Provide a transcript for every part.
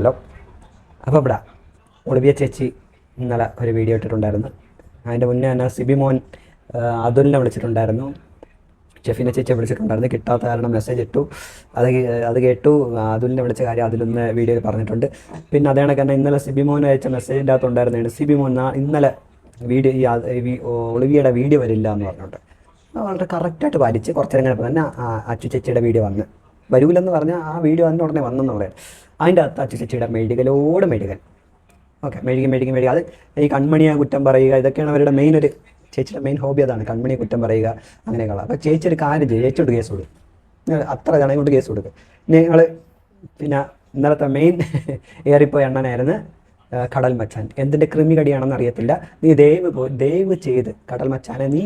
സുഖമാണല്ലോ അപ്പോൾ ഇവിടെ ഒളിവിയ ചേച്ചി ഇന്നലെ ഒരു വീഡിയോ ഇട്ടിട്ടുണ്ടായിരുന്നു. അതിന്റെ മുന്നേ തന്നെ സിബി മോൻ അതുലിനെ വിളിച്ചിട്ടുണ്ടായിരുന്നു. ഷെഫിനെ ചേച്ചിയെ വിളിച്ചിട്ടുണ്ടായിരുന്നു. കിട്ടാത്ത കാരണം മെസ്സേജ് ഇട്ടു. അത് അത് കേട്ടു. അതുലിനെ വിളിച്ച കാര്യം അതിലൊന്ന് വീഡിയോയിൽ പറഞ്ഞിട്ടുണ്ട്. പിന്നെ അതേ തന്നെ ഇന്നലെ സിബി മോൻ അയച്ച മെസ്സേജിന്റെ അകത്ത് ഉണ്ടായിരുന്നതാണ് സിബി മോൻ ഇന്നലെ വീഡിയോ ഈ ഒളിവിയുടെ വീഡിയോ വരില്ല എന്ന് പറഞ്ഞിട്ടുണ്ട്. വളരെ കറക്റ്റായിട്ട് പാലിച്ച് കുറച്ച് നേരം കഴിഞ്ഞപ്പോൾ തന്നെ അച്ചു ചേച്ചിയുടെ വീഡിയോ വന്ന്. വരൂലെന്ന് പറഞ്ഞാൽ ആ വീഡിയോ വന്ന ഉടനെ വന്നെന്ന് പറയാം. അതിന്റെ അകത്ത് അച്ചു ചേച്ചിയുടെ മെഴുകലോട് മെഴുകൽ ഓക്കെ മെഴുകി മെഴുകി മെഴുകി. അത് ഈ കൺമണിയെ കുറ്റം പറയുക ഇതൊക്കെയാണ് അവരുടെ മെയിൻ ഒരു ചേച്ചിയുടെ മെയിൻ ഹോബി അതാണ് കൺമണിയെ കുറ്റം പറയുക അങ്ങനെയൊക്കെയുള്ള അപ്പോൾ ചേച്ചി ഒരു കാര്യം ചെയ്യും ചേച്ചിയോട് കേസ് കൊടുക്കും. അത്ര ഇതാണ് കൊണ്ട് കേസ് കൊടുക്കും. നിങ്ങൾ പിന്നെ ഇന്നലത്തെ മെയിൻ ഏറിപ്പോയ എണ്ണനായിരുന്നു കടൽ മച്ചാൻ. എന്തിന്റെ കൃമികടിയാണെന്ന് അറിയത്തില്ല. നീ ദയവ് പോ ദയവ് ചെയ്ത് കടൽ മച്ചാനെ നീ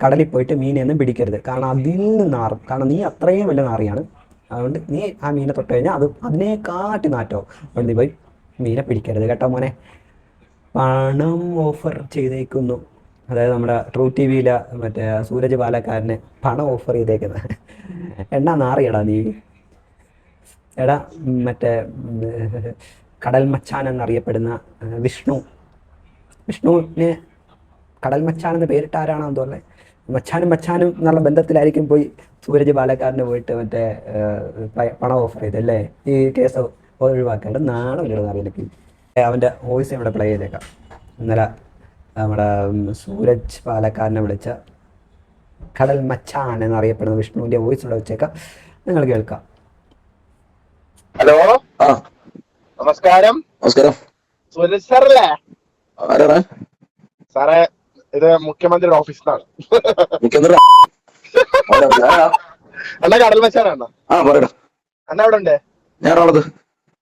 കടലിൽ പോയിട്ട് മീനെയൊന്നും പിടിക്കരുത്. കാരണം അതിൽ നിന്ന് നാറും കാരണം നീ അത്രയും വലിയ നാറിയാണ്. അതുകൊണ്ട് നീ ആ മീനെ തൊട്ട് കഴിഞ്ഞാൽ അത് അതിനെക്കാട്ടി നാറ്റോ. അതുകൊണ്ട് നീ പോയി മീനെ പിടിക്കരുത് കേട്ടോ മോനെ. പണം ഓഫർ ചെയ്തേക്കുന്നു. അതായത് നമ്മുടെ ട്രൂ ടി വിയിലെ മറ്റേ സൂരജ് പാലക്കാരന് പണം ഓഫർ ചെയ്തേക്കുന്നത്. എണ്ണ നാറിയടാ നീ. എടാ മറ്റേ കടൽ മച്ചാൻ എന്നറിയപ്പെടുന്ന വിഷ്ണു. വിഷ്ണുവിന് കടൽ മച്ചാൻ എന്ന് പേരിട്ട് ആരാണോ തോന്നുന്നത് മച്ചാനും മച്ചാനും എന്നുള്ള ബന്ധത്തിലായിരിക്കും പോയി സൂരജ് ബാലക്കാരനെ പോയിട്ട് മറ്റേ പണം ഓഫർ ചെയ്തല്ലേ ഈ കേസ് ഒഴിവാക്കേണ്ട നാളെ വരണം അറിയില്ലെങ്കിൽ അവന്റെ വോയിസ് ഇവിടെ പ്ലേ ചെയ്തേക്കാം. ഇന്നലെ നമ്മുടെ സൂരജ് പാലക്കാരനെ വിളിച്ച കടൽ മച്ചാൻ എന്നറിയപ്പെടുന്ന വിഷ്ണുവിന്റെ വോയിസ് ഇവിടെ വെച്ചേക്കാം. നിങ്ങൾ കേൾക്കാം. ഹലോ? ആ. നമസ്കാരം. നമസ്കാരം. സൂരജ് സാറല്ലേ? സാറേ ഇത് മുഖ്യമന്ത്രിയുടെ ഓഫീസിൽ നിന്നാണ് മുഖ്യമന്ത്രി? അണ്ണ കടൽ മച്ചാനാണ് ആ പറയടാ. അണ്ണ എവിടെ ഉണ്ട്? ഞാൻ എറണാകുളത്ത്.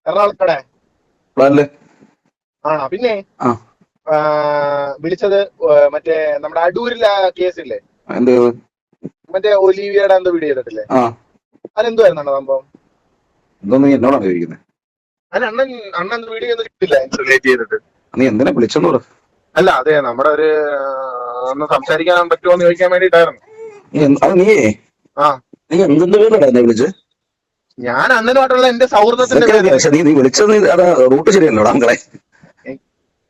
എറണാകുളത്തടെ? ആണോ പിന്നെ? വിളിച്ചത് മറ്റേ നമ്മുടെ അടൂരിലെ കേസില്ലേ? മറ്റേ ഒലീവിയുടെ എന്തോ വീഡിയോ ചെയ്തിട്ടില്ലേ? അതെന്തുവായിരുന്നു സംഭവം? എന്തൊന്നും എന്നോടാണ് ചോദിക്കുന്നത് അല്ല അണ്ണൻ അണ്ണൻ വീഡിയോ ഒന്നും കിട്ടില്ല റിലേറ്റ് ചെയ്തിട്ട്. നീ എന്തിനാ വിളിച്ചെന്ന് അല്ല അതെ നമ്മുടെ ഒരു ഒന്ന് സംസാരിക്കാൻ പറ്റുമോ എന്ന് ചോദിക്കാൻ വേണ്ടിട്ടായിരുന്നു അത് ആ നീ എന്തിന്റെ പേരിലടാ എന്നെ വിളിച്ച് ഞാൻ അണ്ണനുമായിട്ടുള്ള എന്റെ സൗഹൃദത്തിന്റെ പേര് പക്ഷെ നീ നീ വിളിച്ചത് നീ അതാ റൂട്ട് ശരിയല്ലോടാ മക്കളെ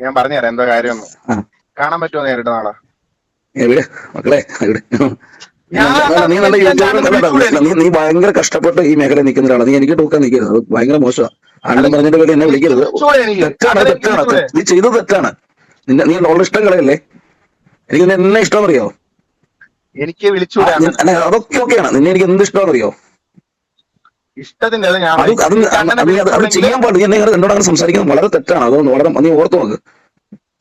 ഞാൻ പറഞ്ഞുതരാം എന്താ കാര്യം ആ. കാണാൻ പറ്റുമോ നേരിട്ട് നാളെ? എവിടെ മക്കളെ എവിടെ ഞാൻ- നീ നല്ല യൂട്യൂബർ നീ നീ ഭയങ്കര കഷ്ടപ്പെട്ട് ഈ മേഖല നിൽക്കുന്ന ഒരാളാണ് നീ എനിക്ക് ടൂക്കാൻ നിൽക്കരുത്. അത് ഭയങ്കര മോശമാണ് അണ്ണൻ പറഞ്ഞിട്ട് പേര് എന്നെ വിളിക്കരുത്. തെറ്റാണ് തെറ്റാണ്? നീ ചെയ്തത് തെറ്റാണ്. നിന്നെ നീ ഉള്ള ഇഷ്ടം കളയല്ലേ എനിക്ക് നിന്നെ എന്നെ ഇഷ്ടമെന്നറിയോ അറിയോ എനിക്ക് വിളിച്ചു അതൊക്കെ ഓക്കെയാണ്. നിന്നെ എനിക്ക് എന്ത് ഇഷ്ടമെന്നറിയോ അറിയോ ഇഷ്ടത്തിന്റെ അത് ചെയ്യാൻ പാടില്ല. എന്നെ എന്നോട് അങ്ങനെ സംസാരിക്കുന്നത് വളരെ തെറ്റാണ്. അതൊന്ന് വളരെ നീ ഓർത്തു നോക്ക്.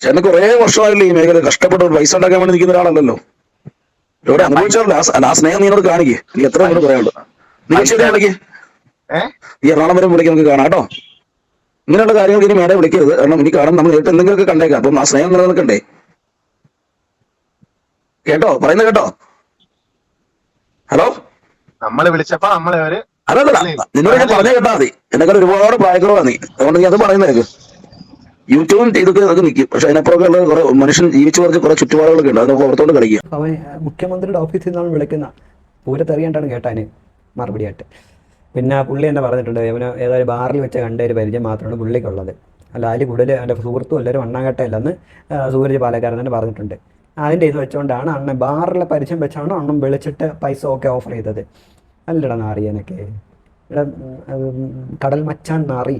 ചേട്ടന് കുറെ വർഷമായില്ലേ ഈ മേഖല കഷ്ടപ്പെട്ട് പൈസ ഉണ്ടാക്കാൻ വേണ്ടി നിൽക്കുന്ന ഒരാളല്ലല്ലോ. ഇവിടെ അനുഭവിച്ചാലോ ആ സ്നേഹം നീ എന്നോട് കാണിക്കേ. നീ എത്ര പറയാനുള്ളൂ നീ ശരി കാണിക്കേ? ഈ എറണാകുളം വരെ വിളിക്കാൻ നമുക്ക് കാണാം കേട്ടോ. ഇങ്ങനെയുള്ള കാര്യങ്ങൾ ഇനി മേടം വിളിക്കരുത്. കാരണം ഇനി കാണാൻ നമ്മൾ നേരിട്ട് എന്തെങ്കിലുമൊക്കെ കണ്ടേക്കാം. അപ്പം ആ സ്നേഹം നിലനിൽക്കണ്ടേ? കേട്ടോ? പറയുന്നത് കേട്ടോ? ഹലോ? നമ്മളെ വിളിച്ചപ്പോ നമ്മളെ ഒരു അതല്ല നിന്നോട് ഞാൻ പറഞ്ഞു കേട്ടാ മതി. എന്നെക്കാൾ ഒരുപാട് പ്രായക്കുറവാ നീ. അതുകൊണ്ട് നീ അത് പറയുന്നത് യൂട്യൂബും ഇതൊക്കെ അതൊക്കെ നിൽക്കും പക്ഷെ അതിനപ്പുറമൊക്കെ ഉള്ള കുറെ മനുഷ്യൻ ജീവിച്ചു പറഞ്ഞ കുറെ ചുറ്റുപാടുകളൊക്കെ ഉണ്ട്. അതൊക്കെ ഓർത്തോണ്ട് കളിക്കുക. അവൻ മുഖ്യമന്ത്രിയുടെ ഓഫീസിൽ നിന്നാണ് വിളിക്കുന്ന പൂരത്തറിയാണ്ടാണ് കേട്ടാന് മറുപടിയായിട്ട്. പിന്നെ പുള്ളി എന്നെ പറഞ്ഞിട്ടുണ്ട് അവന് ഏതായാലും ബാറിൽ വെച്ച കണ്ട ഒരു പരിചയം മാത്രമാണ് പുള്ളിക്കുള്ളത്. അല്ല അതിൽ കൂടുതൽ എന്റെ സുഹൃത്തും എല്ലാവരും വണ്ണാങ്കട്ടയല്ലെന്ന് സൂരജ് പാലക്കാരൻ തന്നെ പറഞ്ഞിട്ടുണ്ട്. അതിന്റെ ഇത് വെച്ചുകൊണ്ടാണ് അണ്ണൻ ബാറിലെ പരിചയം വെച്ചാണ് അണ്ണൻ വിളിച്ചിട്ട് പൈസ ഒക്കെ ഓഫർ ചെയ്തത്. അല്ലടാ നാറിയനൊക്കെ ഇവിടെ കടൽ മച്ചാൻ നാറി.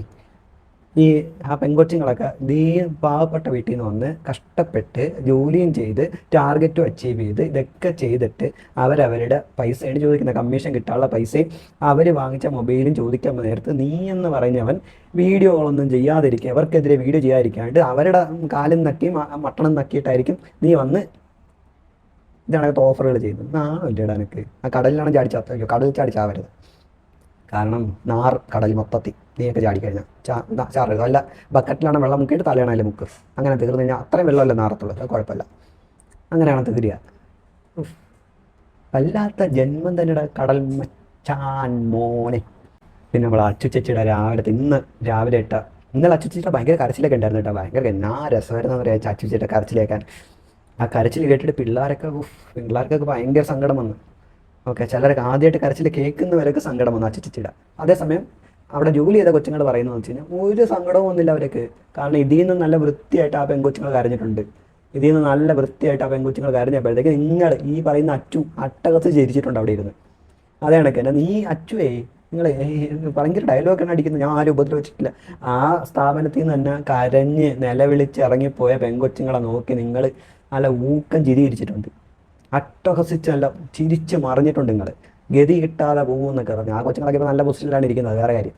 ഈ ആ പെൺകൊച്ചുങ്ങളൊക്കെ ദീ പാവപ്പെട്ട വീട്ടിൽ നിന്ന് വന്ന് കഷ്ടപ്പെട്ട് ജോലിയും ചെയ്ത് ടാർഗറ്റും അച്ചീവ് ചെയ്ത് ഇതൊക്കെ ചെയ്തിട്ട് അവരവരുടെ പൈസയാണ് ചോദിക്കുന്ന കമ്മീഷൻ കിട്ടാനുള്ള പൈസയും അവർ വാങ്ങിച്ച മൊബൈലും ചോദിക്കാൻ നേരത്ത് നീ എന്ന് പറഞ്ഞവൻ വീഡിയോകളൊന്നും ചെയ്യാതിരിക്കുക. അവർക്കെതിരെ വീഡിയോ ചെയ്യാതിരിക്കാണ്ട് അവരുടെ കാലും നക്കി മട്ടണം നക്കിയിട്ടായിരിക്കും നീ വന്ന് ഇതണക്കത്തെ ഓഫറുകൾ ചെയ്യുന്നത്. നാളില്ലടാ എനിക്ക് ആ കടലിലാണ് ചാടി ചത്തോ കടലിൽ ചാടി ചാവരുത്. കാരണം നാർ കടൽ മൊത്തത്തിൽ. നീയൊക്കെ ചാടിക്കഴിഞ്ഞാൽ ചാ ചാറരുത് അല്ല ബക്കറ്റിലാണ് വെള്ളം മുക്കിയിട്ട് തലയാണ് അതിൽ മുക്ക്. അങ്ങനെ തീർന്നു കഴിഞ്ഞാൽ അത്രയും വെള്ളമല്ല നാറത്തുള്ളൂ. അത് കുഴപ്പമില്ല. അങ്ങനെയാണ് തീരുക. വല്ലാത്ത ജന്മം തന്നെയുടെ കടൽ മച്ചാൻ മോനെ. പിന്നെ നമ്മൾ അച്ചുച്ചിട്ട രാവിലെ ഇന്ന് രാവിലെ ഇട്ട ഇന്നലെ അച്ചുച്ചിട്ട ഭയങ്കര കരച്ചിലൊക്കെ ഉണ്ടായിരുന്നു കേട്ടോ. ഭയങ്കര എന്നാ രസമായിരുന്നു പറയാ അച്ചുച്ചിട്ട കരച്ചിലേക്കാൻ ആ കരച്ചിൽ കേട്ടിട്ട് പിള്ളേരൊക്കെ പിള്ളേർക്കൊക്കെ ഭയങ്കര സങ്കടം വന്നു. ഓക്കെ ചിലരൊക്കെ ആദ്യമായിട്ട് കരച്ചിൽ കേൾക്കുന്നവരൊക്കെ സങ്കടം വന്നു അച്ചുച്ചിട അതേസമയം അവിടെ ജോലി ചെയ്ത കൊച്ചുങ്ങൾ പറയുന്നത് വെച്ച് കഴിഞ്ഞാൽ ഒരു സങ്കടവും ഒന്നുമില്ല അവർക്ക് കാരണം ഇതിൽ നിന്ന് നല്ല വൃത്തിയായിട്ട് ആ പെൺകൊച്ചുങ്ങൾ കരഞ്ഞിട്ടുണ്ട്. ഇതിൽ നിന്ന് നല്ല വൃത്തിയായിട്ട് ആ പെൺകൊച്ചുങ്ങൾ കരഞ്ഞപ്പോഴത്തേക്ക് നിങ്ങൾ ഈ പറയുന്ന അച്ചു അട്ടകത്ത് ചിരിച്ചിട്ടുണ്ട് അവിടെ ഇരുന്ന്. അതേ കണക്ക് തന്നെ നീ അച്ചുവേ നിങ്ങൾ ഭയങ്കര ഡയലോഗ് ആണ് അടിക്കുന്നത് ഞാൻ ആരും ഉപദ്രവിച്ചിട്ടില്ല. ആ സ്ഥാപനത്തിൽ നിന്ന് തന്നെ കരഞ്ഞ് നിലവിളിച്ച് ഇറങ്ങിപ്പോയ പെൺകൊച്ചുങ്ങളെ നോക്കി നിങ്ങൾ നല്ല ഊക്കം ചിരി അട്ടഹസിച്ചല്ല ചിരിച്ച് മറിഞ്ഞിട്ടുണ്ട് നിങ്ങൾ ഗതി കിട്ടാതെ പോകും എന്നൊക്കെ പറഞ്ഞു. ആ കൊച്ചുങ്ങളൊക്കെ ഇപ്പോൾ നല്ല പൊസിഷനിലാണ് ഇരിക്കുന്നത് വേറെ കാര്യം.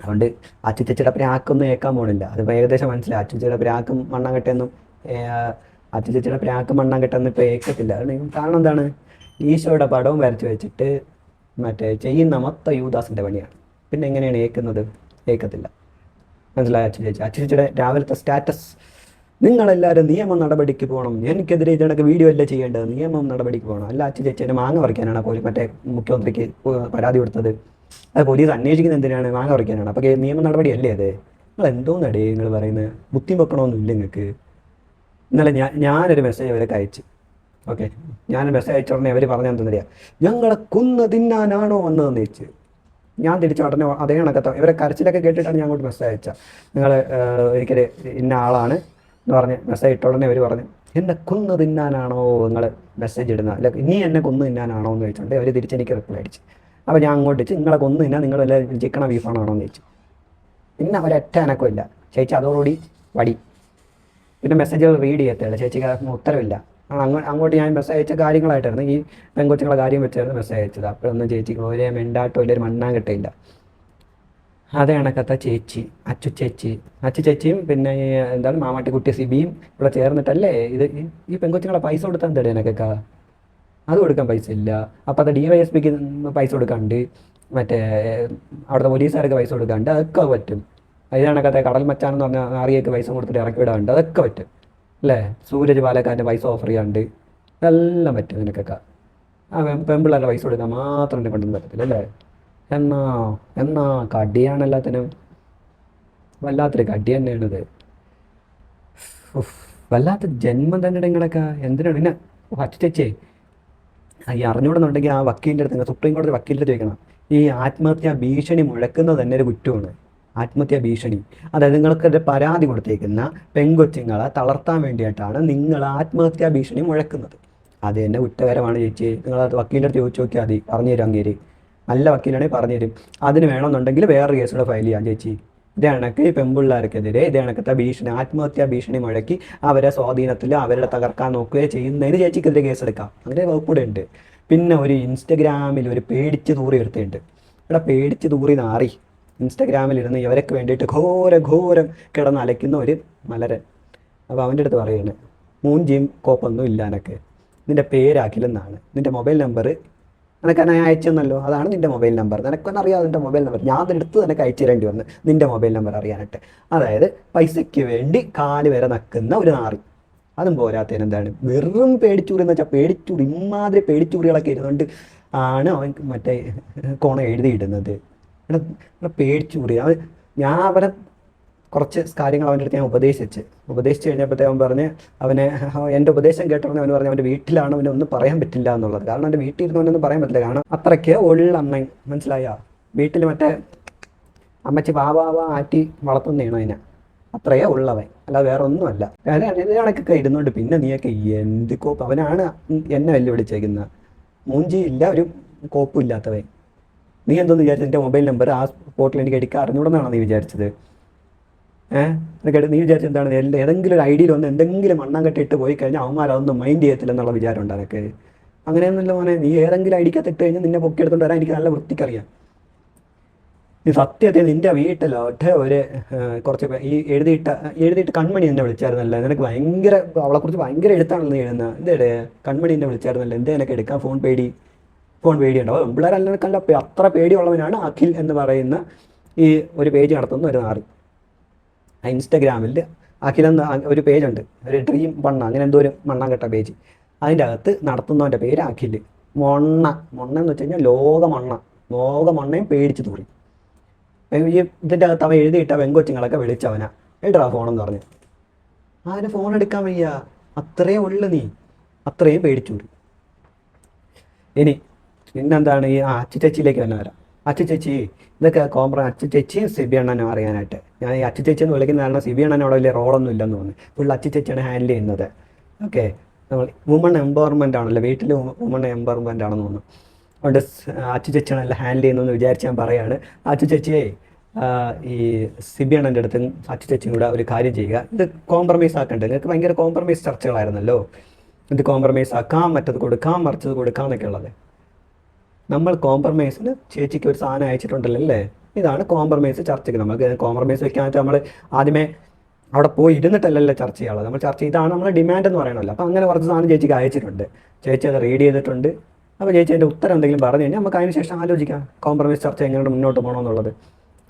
അതുകൊണ്ട് അച്ചുച്ചയുടെ ആക്കൊന്നും ഏക്കാൻ പോണില്ല. അതിപ്പോൾ ഏകദേശം മനസ്സിലായി. അച്ചുച്ചയുടെ ആക്കും മണ്ണം കെട്ടെന്നും അച്ചുച്ചയുടെ ആക്കും മണ്ണം കെട്ടെന്നും ഇപ്പോൾ ഏക്കത്തില്ല. കാരണം എന്താണ്? ഈശോയുടെ പടവും വരച്ച് വെച്ചിട്ട് മറ്റേ ചെയ്യുന്ന മൊത്തം യൂദാസിന്റെ പണിയാണ്. പിന്നെ എങ്ങനെയാണ് ഏക്കുന്നത്? ഏക്കത്തില്ല. മനസ്സിലായ അച്ചു ചേച്ചി അച്ചു ചേച്ചിയുടെ രാവിലത്തെ സ്റ്റാറ്റസ് നിങ്ങളെല്ലാവരും നിയമ നടപടിക്ക് പോകണം. എനിക്കെതിരെ ഇതിനൊക്കെ വീഡിയോ അല്ല ചെയ്യേണ്ടത്? നിയമം നടപടിക്ക് പോകണം. അല്ല അച്ഛൻ ചേച്ചേനെ മാങ്ങ പറിക്കാനാണ് പോലീസ് മറ്റേ മുഖ്യമന്ത്രിക്ക് പരാതി കൊടുത്തത്. അത് പോലീസ് അന്വേഷിക്കുന്നത് എന്തിനാണ് മാങ്ങ പറിക്കാനാണ്? അപ്പോൾ നിയമ നടപടി അല്ലേ അത്? നിങ്ങൾ എന്തോ എന്തോന്നടേ നിങ്ങൾ പറയുന്നത്? ബുദ്ധി വെക്കണമെന്നില്ല നിങ്ങൾക്ക്. ഇന്നലെ ഞാൻ ഞാനൊരു മെസ്സേജ് അവർക്ക് അയച്ചു. ഓക്കെ ഞാൻ മെസ്സേജ് അയച്ച ഉടനെ അവർ പറഞ്ഞാൽ എന്തെന്നറിയാം? ഞങ്ങളെ കുന്ന് തിന്നാനാണോ വന്നതെന്ന് ചോദിച്ചു. ഞാൻ തിരിച്ചു ഉടനെ അതേ കണക്കത്ത ഇവരെ കരച്ചിലൊക്കെ കേട്ടിട്ടാണ് ഞാൻ അങ്ങോട്ട് മെസ്സേജ് അയച്ചത്. നിങ്ങൾ ഒരിക്കൽ ഇന്ന ആളാണ്. എന്ന് പറഞ്ഞ് മെസ്സേജ് ഇട്ട ഉടനെ അവർ പറഞ്ഞു എന്നെ കൊന്നു തിന്നാനാണോ നിങ്ങൾ മെസ്സേജ് ഇടുന്നത്? അല്ല ഇനി എന്നെ കൊന്നു തിന്നാനാണോ? എന്ന് ചോദിച്ചിട്ടുണ്ട് അവർ തിരിച്ചെനിക്ക് റിപ്ലൈ അടിച്ചു. അപ്പോൾ ഞാൻ അങ്ങോട്ട് വെച്ച് നിങ്ങളെ കൊന്നു തിന്നാൻ നിങ്ങളെല്ലാം ചിക്കണ ബീഫാണോ എന്ന് ചോദിച്ചു. പിന്നെ അവരൊറ്റ അനക്കമില്ല ചേച്ചി അതോടുകൂടി വടി. പിന്നെ മെസ്സേജുകൾ റീഡ് ചെയ്യത്തില്ല. ചേച്ചിക്ക് ഉത്തരവില്ല. അങ്ങോട്ട് ഞാൻ മെസ്സേജ് അയച്ച കാര്യങ്ങളായിട്ടായിരുന്നു. ഈ പെൺകൊച്ചുങ്ങളെ കാര്യം വെച്ചായിരുന്നു മെസ്സേജ് അയച്ചത്. അപ്പോഴൊന്നും ചേച്ചിക്ക് ഒരേ മെണ്ടാട്ടോ ഇല്ല മണ്ണാൻ കിട്ടിയില്ല അതേ കണക്കത്തെ ചേച്ചി അച്ചു ചേച്ചി. അച്ചു ചേച്ചിയും പിന്നെ എന്താണ് മാമാട്ടിക്കുട്ടി സിബിയും ഇവിടെ ചേർന്നിട്ടല്ലേ? ഇത് ഈ- ഈ പൈസ കൊടുത്താൽ തടേ എനക്കൊക്കെ അത് കൊടുക്കാൻ പൈസ ഇല്ല. അപ്പോൾ അത് ഡി വൈ എസ് പിക്ക് പൈസ കൊടുക്കാണ്ട് മറ്റേ അവിടുത്തെ പോലീസുകാർക്ക് പൈസ കൊടുക്കാണ്ട് അതൊക്കെ പറ്റും. അതിനകത്തെ കടൽ മച്ചാണെന്ന് പറഞ്ഞാൽ ആറിയൊക്കെ പൈസ കൊടുത്തിട്ട് ഇറക്കി വിടാണ്ട് അതൊക്കെ പറ്റും. അല്ലേ? സൂരജ് പാലക്കാരന്റെ പൈസ ഓഫർ ചെയ്യാണ്ട് എല്ലാം പറ്റും നിനക്കൊക്കെ. ആ പെൺപിള്ളേരുടെ പൈസ കൊടുക്കാൻ മാത്രം എന്നെ കൊണ്ടൊന്നും പറ്റത്തില്ല അല്ലേ? എന്നാ എന്നാ കടിയാണ് എല്ലാത്തിനും വല്ലാത്തൊരു കടി തന്നെയാണിത്. വല്ലാത്ത ജന്മം തന്നെ നിങ്ങളൊക്കെ. എന്തിനാണ്? പിന്നെ പച്ചച്ചേ ഈ അറിഞ്ഞുകൂടുന്നുണ്ടെങ്കിൽ ആ വക്കീലിന്റെ അടുത്ത് സുപ്രീം കോടതി വക്കീലിന്റെ ചോദിക്കണം. ഈ ആത്മഹത്യാ ഭീഷണി മുഴക്കുന്നത് തന്നെ ഒരു കുറ്റമാണ്. ആത്മഹത്യാ ഭീഷണി. അതായത് നിങ്ങൾക്ക് പരാതി കൊടുത്തേക്കുന്ന പെൺകൊച്ചുങ്ങളെ തളർത്താൻ വേണ്ടിയിട്ടാണ് നിങ്ങൾ ആത്മഹത്യാ ഭീഷണി മുഴക്കുന്നത്. അത് തന്നെ കുറ്റകരമാണ് ചേച്ചി. നിങ്ങൾ വക്കീലിന്റെ അടുത്ത് ചോദിച്ചു നോക്കിയാൽ മതി. പറഞ്ഞു തരാം അങ്ങേര്. നല്ല വക്കീലാണെങ്കിൽ പറഞ്ഞു തരും. അതിന് വേണമെന്നുണ്ടെങ്കിൽ വേറൊരു കേസ് കൂടെ ഫയൽ ചെയ്യാം ചേച്ചി. ഇതേണക്ക് പെൺപിള്ളേർക്കെതിരെ ഇത് കണക്കത്തെ ഭീഷണി ആത്മഹത്യാ ഭീഷണി മുഴക്കി അവരെ സ്വാധീനത്തിൽ അവരുടെ തകർക്കാൻ നോക്കുകയോ ചെയ്യുന്നതിന് ചേച്ചിക്കെതിരെ കേസെടുക്കാം. അങ്ങനെ വകുപ്പൂടെ ഉണ്ട്. പിന്നെ ഒരു ഇൻസ്റ്റഗ്രാമിൽ ഒരു പേടിച്ച് തൂറി എടുത്തിട്ടുണ്ട്. ഇവിടെ പേടിച്ച് തൂറി നാറി. ഇൻസ്റ്റഗ്രാമിലിരുന്ന് ഇവരൊക്കെ വേണ്ടിയിട്ട് ഘോര ഘോരം കിടന്ന് അലയ്ക്കുന്ന ഒരു മലരൻ. അപ്പോൾ അവന്റെ അടുത്ത് പറയുന്നത് മൂഞ്ചിയും കോപ്പൊന്നും ഇല്ല എനക്ക് നിന്റെ പേരാക്കില്ലെന്നാണ് നിന്റെ മൊബൈൽ നമ്പർ നിനക്ക് ഞാൻ അയച്ചെന്നല്ലോ? അതാണ് നിന്റെ മൊബൈൽ നമ്പർ. നിനക്കൊന്നും അറിയാതെ നിന്റെ മൊബൈൽ നമ്പർ. ഞാൻ അതെടുത്ത് നിനക്ക് അയച്ചു തരേണ്ടി വന്ന് നിന്റെ മൊബൈൽ നമ്പർ അറിയാനായിട്ട്. അതായത് പൈസയ്ക്ക് വേണ്ടി കാൽ വരെ നക്കുന്ന ഒരു നാറി. അതും പോരാത്തതിന് എന്താണ്? വെറും പേടിച്ചൂറി എന്ന് വെച്ചാൽ പേടിച്ചൂറി ഇമാതിരി പേടിച്ചൂറികളൊക്കെ ഇരുന്നുകൊണ്ട് ആണ് അവൻ മറ്റേ കോണ എഴുതിയിടുന്നത്. എടാ പേടിച്ചൂറി. അവൻ ഞാൻ അവനെ കുറച്ച് കാര്യങ്ങൾ അവന്റെ അടുത്ത് ഞാൻ ഉപദേശിച്ച്. ഉപദേശിച്ച് കഴിഞ്ഞപ്പോഴത്തേ അവൻ പറഞ്ഞ് അവനെ എന്റെ ഉപദേശം കേട്ടവനെ അവൻ പറഞ്ഞു അവന്റെ വീട്ടിലാണ് അവനെ ഒന്നും പറയാൻ പറ്റില്ല എന്നുള്ളത്. കാരണം എന്റെ വീട്ടിൽ ഇരുന്നവനൊന്നും പറയാൻ പറ്റില്ല. കാരണം അത്രയ്ക്ക് ഉള്ളമ്മ മനസ്സിലായ? വീട്ടിൽ മറ്റേ അമ്മച്ചി വാവാവ ആറ്റി വളർത്തുന്നതാണ് അതിനെ? അത്രയേ ഉള്ളവൻ. അല്ല വേറെ ഒന്നുമല്ല കണക്കൊക്കെ ഇരുന്നുകൊണ്ട് പിന്നെ നീയൊക്കെ എന്ത് കോപ്പ്? അവനാണ് എന്നെ വെല്ലുവിളിച്ചേക്കുന്നത്. മൂഞ്ചിയില്ല ഒരു കോപ്പും ഇല്ലാത്തവൻ. നീ എന്തോന്ന് വിചാരിച്ചത് എന്റെ മൊബൈൽ നമ്പർ ആ സ്പോട്ടിൽ എനിക്ക് അറിഞ്ഞൂടെന്നാണോ നീ വിചാരിച്ചത്? ഏഹ് നിനക്ക് നീ വിചാരിച്ച എന്താണ്? ഏതെങ്കിലും ഒരു ഐഡിയയിൽ ഒന്ന് എന്തെങ്കിലും മണ്ണം കെട്ടിട്ട് പോയി കഴിഞ്ഞാൽ അവന്മാരതൊന്നും മൈൻഡ് ചെയ്യത്തില്ല എന്നുള്ള വിചാരം ഉണ്ട് അതൊക്കെ. അങ്ങനെയൊന്നുമില്ല മോനെ. നീ ഏതെങ്കിലും ഐഡിക്കകത്ത് കഴിഞ്ഞാൽ നിന്നെ പൊക്കിയെടുത്തോണ്ട് വരാൻ എനിക്ക് നല്ല വൃത്തിക്കറിയാം. നീ സത്യത്തെ നിന്റെ വീട്ടിലോട്ട് ഒരു ഏഹ്, കുറച്ച് ഈ എഴുതിയിട്ട എഴുതിയിട്ട് കൺമണി എന്നെ വിളിച്ചായിരുന്നല്ലേ? നിനക്ക് ഭയങ്കര അവളെ കുറിച്ച് ഭയങ്കര എഴുത്താണല്ലോ നീ എഴുതുന്നത് എന്തേടെ കൺമണി എന്നെ വിളിച്ചായിരുന്നല്ലോ? എന്തേ എനിക്ക് എടുക്കാൻ? ഫോൺ പേടി. ഫോൺ പേടിയുണ്ടോ. പിള്ളേരല്ല കണ്ട അത്ര പേടിയുള്ളവനാണ് അഖിൽ എന്ന് പറയുന്ന ഈ ഒരു പേജ് നടത്തുന്ന ഒരു നാറി. ഇൻസ്റ്റഗ്രാമിൽ അഖിലെന്ന് ഒരു പേജുണ്ട്. ഒരു ഡ്രീം മണ്ണ അങ്ങനെ എന്തോ ഒരു മണ്ണാങ്കട്ട പേജ്. അതിന്റെ അകത്ത് നടത്തുന്നവന്റെ പേര് അഖിൽ. മണ്ണ. മൊണ്ണ എന്ന് വെച്ച് കഴിഞ്ഞാൽ ലോകമണ്ണ ലോകമണ്ണയും പേടിച്ച് തൂറി. ഈ ഇതിന്റെ അകത്ത് അവൻ എഴുതിയിട്ട വെങ്കൊച്ചുങ്ങളൊക്കെ വിളിച്ചവനാ. എടുറാ ഫോണെന്ന് പറഞ്ഞു. ആര് ഫോൺ എടുക്കാൻ വയ്യ? അത്രയും ഉള്ളു നീ. അത്രയും പേടിച്ചൂറി ഇനി പിന്നെന്താണ് ഈ അച്ചു ചേച്ചിയിലേക്ക് തന്നെ വരാം അച്ചു ചേച്ചി ഇതൊക്കെ കോംപ്ര അച്ചു ചേച്ചിയും സിബി അണ്ണനും അറിയാനായിട്ട്. ഞാൻ ഈ അച്ചു ചേച്ചി എന്ന് വിളിക്കുന്ന കാരണം സിബിയാണ് അവിടെ വലിയ റോളൊന്നും ഇല്ലെന്ന് തോന്നുന്നു. പുള്ളി അച്ചു ചേച്ചിയാണ് ഹാൻഡിൽ ചെയ്യുന്നത്. ഓക്കെ നമ്മൾ വുമൺ എംപവർമെന്റ് ആണല്ലോ വീട്ടിൽ വുമൺ എംപവർമെന്റ് ആണെന്ന് തോന്നുന്നു. അതുകൊണ്ട് സ്- അച്ചു ചേച്ചിയാണ് എല്ലാം ഹാൻഡിൽ ചെയ്യുന്നതെന്ന് വിചാരിച്ച് ഞാൻ പറയുകയാണ് അച്ചു ചേച്ചിയെ ആ, ഈ സിബി അണ്ണന്റെ അടുത്ത് അച്ചു ചേച്ചിയും കൂടെ ഒരു കാര്യം ചെയ്യുക. ഇത് കോംപ്രമൈസ് ആക്കണ്ടേ? നിങ്ങൾക്ക് ഭയങ്കര കോംപ്രമൈസ് ചർച്ചകളായിരുന്നല്ലോ. ഇത് കോംപ്രമൈസ് ആക്കാം മറ്റത് കൊടുക്കാം മറിച്ചത് കൊടുക്കാം എന്നൊക്കെ ഉള്ളത് നമ്മൾ കോംപ്രമൈസിന് ചേച്ചിക്ക് ഒരു സാധനം അയച്ചിട്ടുണ്ടല്ലോ അല്ലേ? ഇതാണ് കോംപ്രമൈസ് ചർച്ചയ്ക്ക് നമുക്ക് കോംപ്രമൈസ് വെക്കാനായിട്ട് നമ്മൾ ആദ്യമേ അവിടെ പോയി ഇരുന്നിട്ടല്ലല്ലോ ചർച്ച ചെയ്യാനുള്ളത്. നമ്മൾ ചർച്ച ഇതാണ് നമ്മുടെ ഡിമാൻഡ് എന്ന് പറയണമല്ലോ അപ്പോൾ അങ്ങനെ കുറച്ച് സാധനം ചേച്ചിക്ക് അയച്ചിട്ടുണ്ട്. ചേച്ചി അത് റീഡ് ചെയ്തിട്ടുണ്ട്. അപ്പോൾ ചേച്ചി അതിന്റെ ഉത്തരം എന്തെങ്കിലും പറഞ്ഞു കഴിഞ്ഞാൽ നമുക്ക് അതിന് ശേഷം ആലോചിക്കാം. കോംപ്രമൈസ് ചർച്ച എങ്ങനെ മുന്നോട്ട് പോകണമെന്നുള്ളത്